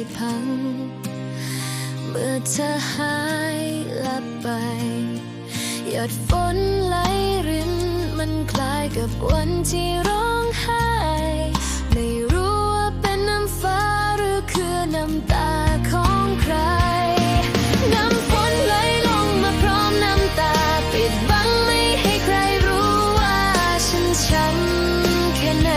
ที่พัง เมื่อเธอหายลับไป หยดฝนไหลริน มันคล้ายกับวันที่ร้องไห้ไม่รู้ว่าเป็นน้ำฟ้าหรือคือน้ำตาของใคร น้ำฝนไหลลงมาพร้อมน้ำตาปิดบังไม่ให้ใครรู้ว่าฉันช้ำแค่ไหน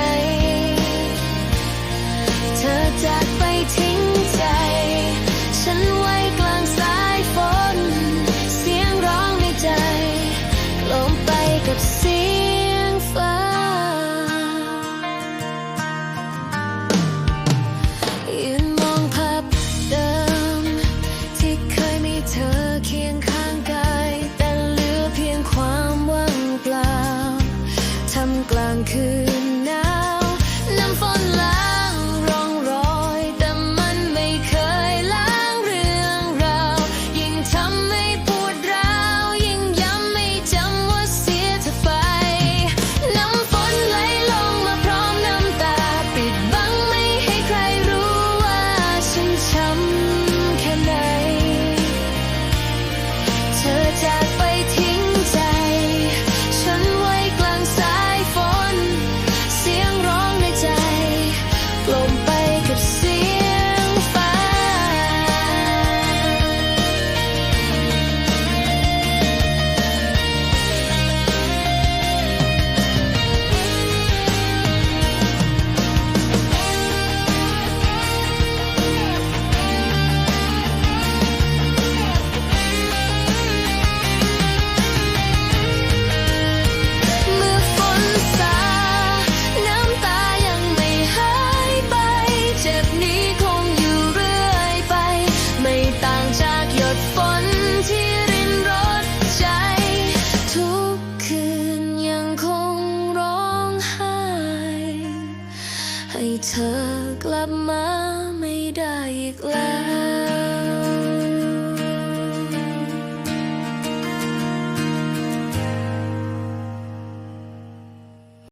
could เธอกลับมาไม่ได้อีกแล้ว